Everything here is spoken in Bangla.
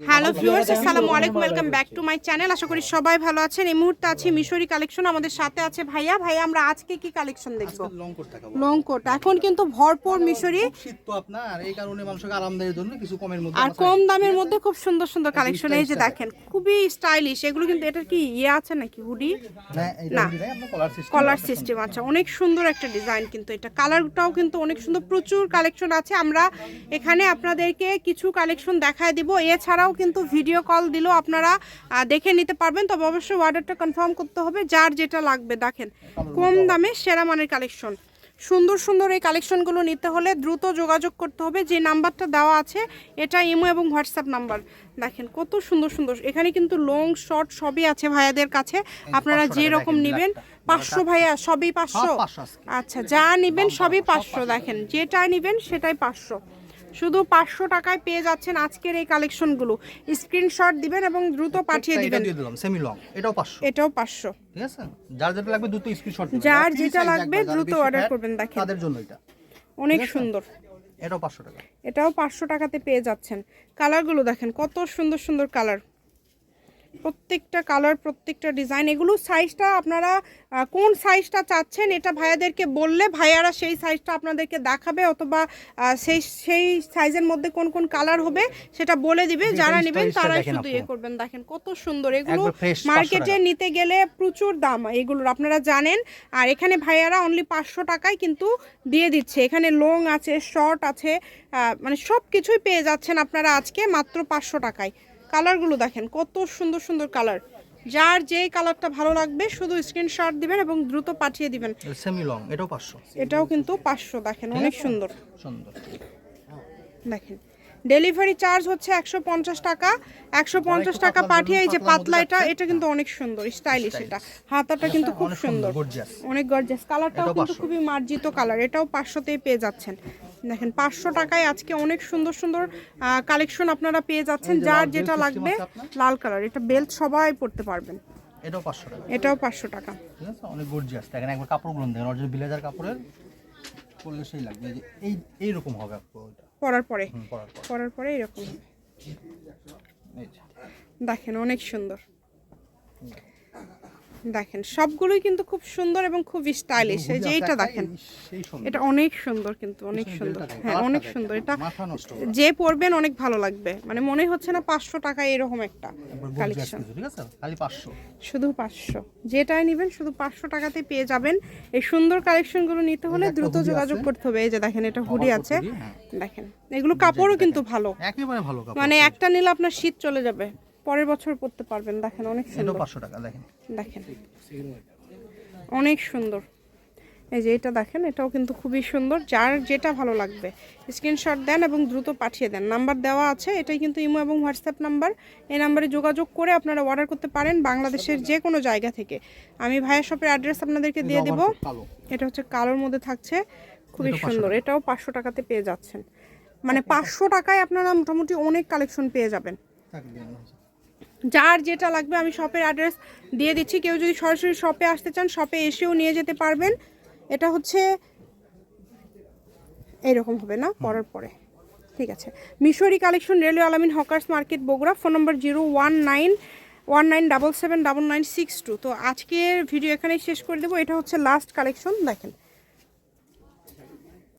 হ্যালো ভিউয়ার্স আসসালামু আলাইকুম welcome back to my channel আশা করি সবাই ভালো আছেন এই মুহূর্তে আছে মিশরি কালেকশন আমাদের সাথে আছে ভাইয়া ভাইয়া আমরা আজকে কি কালেকশন দেখব লং কোট টাকা লং কোট এখন কিন্তু ভরপুর মিশরি শীত তো আপনার। এই কারণে মানুষকে আরামদায়ের জন্য কিছু কমের মধ্যে আর কম দামের মধ্যে খুব সুন্দর সুন্দর কালেকশন এই যে দেখেন খুবই স্টাইলিশ এগুলো কিন্তু এটার কি ইয়ে আছে নাকি? হুডি? না কলার সিস্টেম কলার সিস্টেম আছে। অনেক সুন্দর একটা ডিজাইন কিন্তু এটা। কালারটাও কিন্তু অনেক সুন্দর। প্রচুর কালেকশন আছে। আমরা এখানে আপনাদেরকে কিছু কালেকশন দেখায় দিব। এছাড়াও কিন্তু ভিডিও কল দিলেও আপনারা দেখে নিতে পারবেন। তবে অবশ্যই অর্ডারটা কনফার্ম করতে হবে যার যেটা লাগবে। দেখেন কম দামে সেরা মানের কালেকশন সুন্দর সুন্দর এই কালেকশনগুলো নিতে হলে দ্রুত যোগাযোগ করতে হবে। যে নাম্বারটা দেওয়া আছে এটা ইমো এবং হোয়াটসঅ্যাপ নাম্বার। দেখেন কত সুন্দর সুন্দর। এখানে কিন্তু লং শর্ট সবই আছে ভাইয়াদের কাছে। আপনারা 500 যে রকম নেবেন পাঁচশো ভাইয়া সবই পাঁচশো। সব 500 আজকে। আচ্ছা যা নিবেন সবই পাঁচশো। দেখেন যেটা নিবেন সেটাই পাঁচশো। শুধু পাঁচশো টাকায় পেয়ে যাচ্ছেন আজকের এই কালেকশনগুলো। স্ক্রিনশট দিবেন এবং দ্রুত পাঠিয়ে দিবেন। দিয়ে দিলাম সেমি লং এটাও 500 এটাও পাঁচশো। ঠিক আছে? যার যেটা লাগবে দ্রুত স্ক্রিনশট যার যেটা লাগবে দ্রুত অর্ডার করবেন, দেখেন। তাদের জন্য এটা। অনেক সুন্দর। এটাও 500 টাকা। এটাও পাঁচশো টাকাতে পেয়ে যাচ্ছেন। কালারগুলো দেখেন কত সুন্দর সুন্দর কালার প্রত্যেকটা কালার প্রত্যেকটা ডিজাইন এগুলো সাইজটা আপনারা কোন সাইজটা চাচ্ছেন এটা ভাইয়াদেরকে বললে ভাইয়ারা সেই সাইজটা আপনাদেরকে দেখাবে অথবা সেই সেই সাইজের মধ্যে কোন কোন কালার হবে সেটা বলে দিবে। যারা নেবেন তারাই শুধু ইয়ে করবেন। দেখেন কত সুন্দর। এগুলো একবার fresh 500 মার্কেটে নিতে গেলে প্রচুর দাম। এগুলোর আপনারা জানেন। আর এখানে ভাইয়ারা অনলি পাঁচশো টাকায় কিন্তু দিয়ে দিচ্ছে। এখানে লং আছে শর্ট আছে মানে সব কিছুই পেয়ে যাচ্ছেন আপনারা আজকে মাত্র পাঁচশো টাকায়। কালারগুলো দেখেন কত সুন্দর সুন্দর কালার। যার যেই কালারটা ভালো লাগবে শুধু স্ক্রিনশট দিবেন এবং দ্রুত পাঠিয়ে দিবেন। সেমি লং এটাও 500 এটাও কিন্তু পাঁচশো দেখেন অনেক সুন্দর। সুন্দর। দেখেন ডেলিভারি চার্জ হচ্ছে একশো পঞ্চাশ টাকা। একশো পঞ্চাশ টাকা পাঠিয়ে এই যে পাতলা এটা এটা কিন্তু অনেক সুন্দর স্টাইলিশ এটা। হাতাটা কিন্তু খুব সুন্দর অনেক গর্জাস কালারটাও কিন্তু খুবই মার্জিত কালার এটাও পাঁচশোতেই পেয়ে যাচ্ছেন। দেখেন পাঁচশো টাকায় আজকে অনেক সুন্দর সুন্দর কালেকশন আপনারা পেয়ে যাচ্ছেন যার যেটা লাগবে লাল কালার এটা বেল্ট সবাই পড়তে পারবেন। এটাও 500 টাকা। এটাও পাঁচশো টাকা। ঠিক আছে? অনেক গর্জিয়াস দেখেন একবার কাপড়গুলো দেখেন অরিজিনাল ব্লেজার কাপড়ের পরলে সেই লাগবে। যে এই এইরকম হবে পরার পরে? পরার পরে। এরকম। দেখেন অনেক সুন্দর। দেখেন সবগুলোই কিন্তু খুব সুন্দর এবং খুব স্টাইলিশ এই যে এইটা দেখেন। এটা অনেক সুন্দর কিন্তু অনেক সুন্দর। হ্যাঁ অনেক সুন্দর। এটা যে পরবেন অনেক ভালো লাগবে। মানে মনে হচ্ছে না পাঁচশো টাকা এরকম একটা কালেকশন ঠিক আছে? খালি 500 শুধু পাঁচশো। যেটাই নেবেন শুধু পাঁচশো টাকাতে পেয়ে যাবেন। এই সুন্দর কালেকশনগুলো নিতে হলে দ্রুত যোগাযোগ করতে হবে। এই যে দেখেন এটা হুডি আছে। হ্যাঁ। দেখেন এগুলো কাপড়ও কিন্তু ভালো। একেবারে ভালো কাপড় মানে একটা নিলে আপনার শীত চলে যাবে। পরের বছর পড়তে পারবেন। দেখেন অনেক সুন্দর। 500 টাকা দেখেন। দেখেন। অনেক সুন্দর। এই যে এটা দেখেন এটাও কিন্তু খুবই সুন্দর। যার যেটা ভালো লাগবে স্ক্রিনশট দেন এবং দ্রুত পাঠিয়ে দেন। নাম্বার দেওয়া আছে এটাই কিন্তু ইমো এবং হোয়াটসঅ্যাপ নাম্বার। এই নাম্বারে যোগাযোগ করে আপনারা অর্ডার করতে পারেন বাংলাদেশের যে কোনো জায়গা থেকে। আমি ভাইয়ের শপের অ্যাড্রেস আপনাদেরকে দিয়ে দিব। এটা হচ্ছে কালোর মধ্যে থাকছে। খুবই সুন্দর। এটাও পাঁচশো টাকাতে পেয়ে যাচ্ছেন। মানে পাঁচশো টাকায় আপনারা মোটামুটি অনেক কালেকশন পেয়ে যাবেন তাকে দিয়ে দেওয়া হয়েছে। যার যেটা লাগবে আমি শপের অ্যাড্রেস দিয়ে দিচ্ছি। কেউ যদি সরাসরি শপে আসতে চান শপে এসেও নিয়ে যেতে পারবেন। এটা হচ্ছে এইরকম হবে না, পরার পরে। ঠিক আছে। Mishri collection railway Alamin hawkers market, Bogura. Phone number zero one nine one nine double seven double nine six two তো আজকের ভিডিও এখানেই শেষ করে দেবো এটা হচ্ছে লাস্ট কালেকশন দেখেন